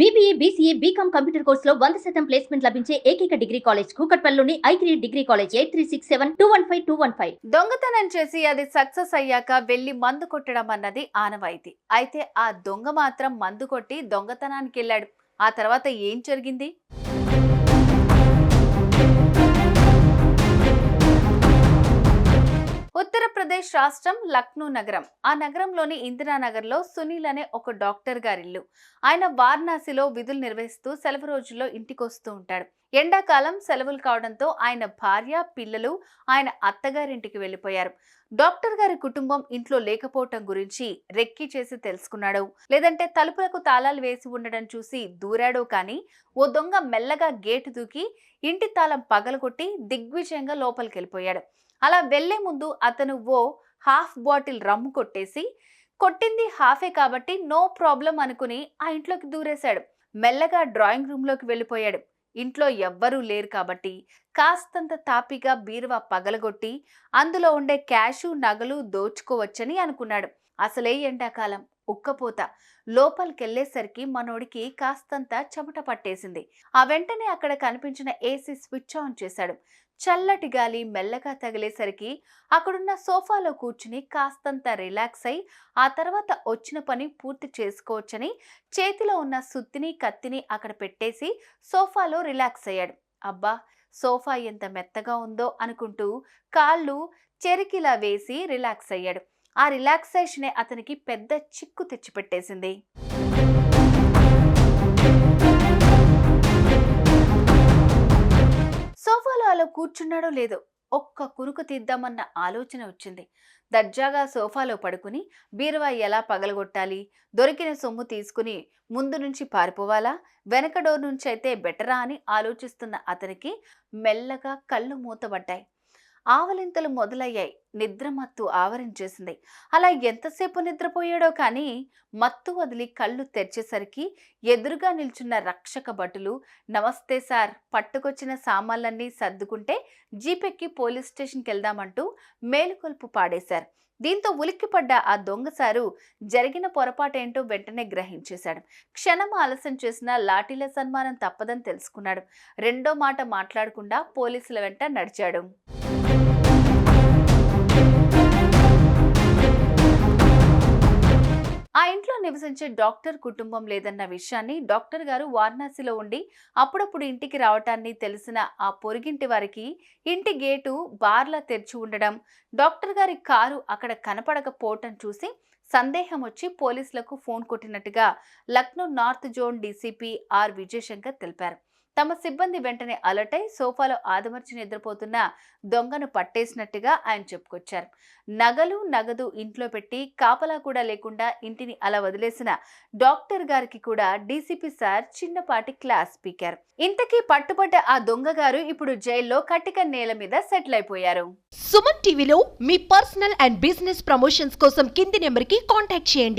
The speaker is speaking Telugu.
బీబీఏ బీసీఏ బీకామ్ కంప్యూటర్ కోర్సులో వంద శాతం ప్లేస్మెంట్ లభించే ఏకైక డిగ్రీ కాలేజ్ కూకట్పల్లిలోని ఐక్రీ degree college eight three six seven two one five two one five దొంగతనం చేసి అది సక్సెస్ అయ్యాక వెళ్ళి మందు కొట్టడం అన్నది ఆనవాయితీ. అయితే ఆ దొంగ మాత్రం మందు కొట్టి దొంగతనానికి వెళ్ళాడు. ఆ తర్వాత ఏం జరిగింది? రాష్ట్రం లక్నో నగరం. ఆ నగరంలోని ఇందిరానగర్లో సునీల్ అనే ఒక డాక్టర్ గారిల్లు. ఆయన వారణాసిలో విధులు నిర్వహిస్తూ సెలవు రోజుల్లో ఇంటికి వస్తూ ఉంటాడు. ఎండాకాలం సెలవులు కావడంతో ఆయన భార్య పిల్లలు ఆయన అత్తగారింటికి వెళ్ళిపోయారు. డాక్టర్ గారి కుటుంబం ఇంట్లో లేకపోవటం గురించి రెక్కి చేసి తెలుసుకున్నాడు. లేదంటే తలుపులకు తాళాలు వేసి ఉండడం చూసి దూరాడో కానీ ఓ దొంగ మెల్లగా గేటు దూకి ఇంటి తాళం పగలగొట్టి దిగ్విజయంగా లోపలికి వెళ్ళిపోయాడు అలా వెళ్ళే ముందు అతను ఓ హాఫ్ బాటిల్ రమ్ము కొట్టేసి కొట్టింది హాఫే కాబట్టి నో ప్రాబ్లం అనుకుని ఆ ఇంట్లోకి దూరేశాడు. మెల్లగా డ్రాయింగ్ రూమ్లోకి వెళ్ళిపోయాడు. ఇంట్లో ఎవ్వరూ లేరు కాబట్టి కాస్తంత తాపిగా బీరువా పగలగొట్టి అందులో ఉండే క్యాషు నగలు దోచుకోవచ్చని అనుకున్నాడు. అసలే ఎండాకాలం. ఉక్కపోత లోపలికెళ్ళేసరికి మనోడికి కాస్తంత చెమట పట్టేసింది. ఆ వెంటనే అక్కడ కనిపించిన ఏసీ స్విచ్ ఆన్ చేశాడు. చల్లటి గాలి మెల్లగా తగిలేసరికి అక్కడున్న సోఫాలో కూర్చుని కాస్తంత రిలాక్స్ అయి ఆ తర్వాత వచ్చిన పని పూర్తి చేసుకోవచ్చని చేతిలో ఉన్న సుత్తిని కత్తిని అక్కడ పెట్టేసి సోఫాలో రిలాక్స్ అయ్యాడు. అబ్బా! సోఫా ఎంత మెత్తగా ఉందో అనుకుంటూ కాళ్ళు చెరికిలా వేసి రిలాక్స్ అయ్యాడు. ఆ రిలాక్సేషనే అతనికి పెద్ద చిక్కు తెచ్చిపెట్టేసింది. సోఫాలో అలా కూర్చున్నాడో లేదో ఒక్క కురుకు తీద్దామన్న ఆలోచన వచ్చింది. దర్జాగా సోఫాలో పడుకుని బీరువా ఎలా పగలగొట్టాలి? దొరికిన సొమ్ము తీసుకుని ముందు నుంచి పారిపోవాలా? వెనక డోర్ నుంచి అయితే బెటరా అని ఆలోచిస్తున్న అతనికి మెల్లగా కళ్ళు మూతబడ్డాయి. ఆవలింతలు మొదలయ్యాయి. నిద్ర మత్తు ఆవరించేసింది అలా ఎంతసేపు నిద్రపోయాడో కానీ మత్తు వదిలి కళ్ళు తెరిచేసరికి ఎదురుగా నిల్చున్న రక్షక భటులు నమస్తే సార్ పట్టుకొచ్చిన సామాన్లన్నీ సర్దుకుంటే జీపెక్కి పోలీస్ స్టేషన్కి వెళ్దామంటూ మేలుకొల్పు పాడేశారు. దీంతో ఉలిక్కిపడ్డ ఆ దొంగసారు జరిగిన పొరపాటేంటో వెంటనే గ్రహించేశాడు. క్షణం ఆలస్యం చేసిన లాఠీల సన్మానం తప్పదని తెలుసుకున్నాడు. రెండో మాట మాట్లాడకుండా పోలీసుల వెంట నడిచాడు. నివసించే డాక్టర్ కుటుంబం లేదన్న విషయాన్ని డాక్టర్ గారు వారణాసిలో ఉండి అప్పుడప్పుడు ఇంటికి రావటాన్ని తెలిసిన ఆ పొరుగింటి వారికి ఇంటి గేటు బార్లా తెరిచి ఉండడం డాక్టర్ గారి కారు అక్కడ కనపడకపోవటం చూసి సందేహం వచ్చి పోలీసులకు phone కొట్టినట్టుగా Lucknow north zone DCP R Vijayashankar తెలిపారు. తమ సిబ్బంది వెంటనే అలర్ట్ అయి సోఫాలో ఆదమర్చి నిద్రపోతున్న దొంగను పట్టేసినట్టుగా ఆయన చెప్పుకొచ్చారు. నగలు నగదు ఇంట్లో పెట్టి కాపలా కూడా లేకుండా ఇంటిని అలా వదిలేసిన డాక్టర్ గారికి కూడా డీసీపీ సార్ చిన్నపాటి క్లాస్ స్పీకర్ ఇంతకీ పట్టుబడ్డ ఆ దొంగ గారు ఇప్పుడు జైల్లో కట్టిక నేల మీద సెటిల్ అయిపోయారు. సుమన్ టీవీలో మీ పర్సనల్ అండ్ బిజినెస్ ప్రమోషన్స్ కోసం కింది నెంబర్కి కాంటాక్ట్ చేయండి.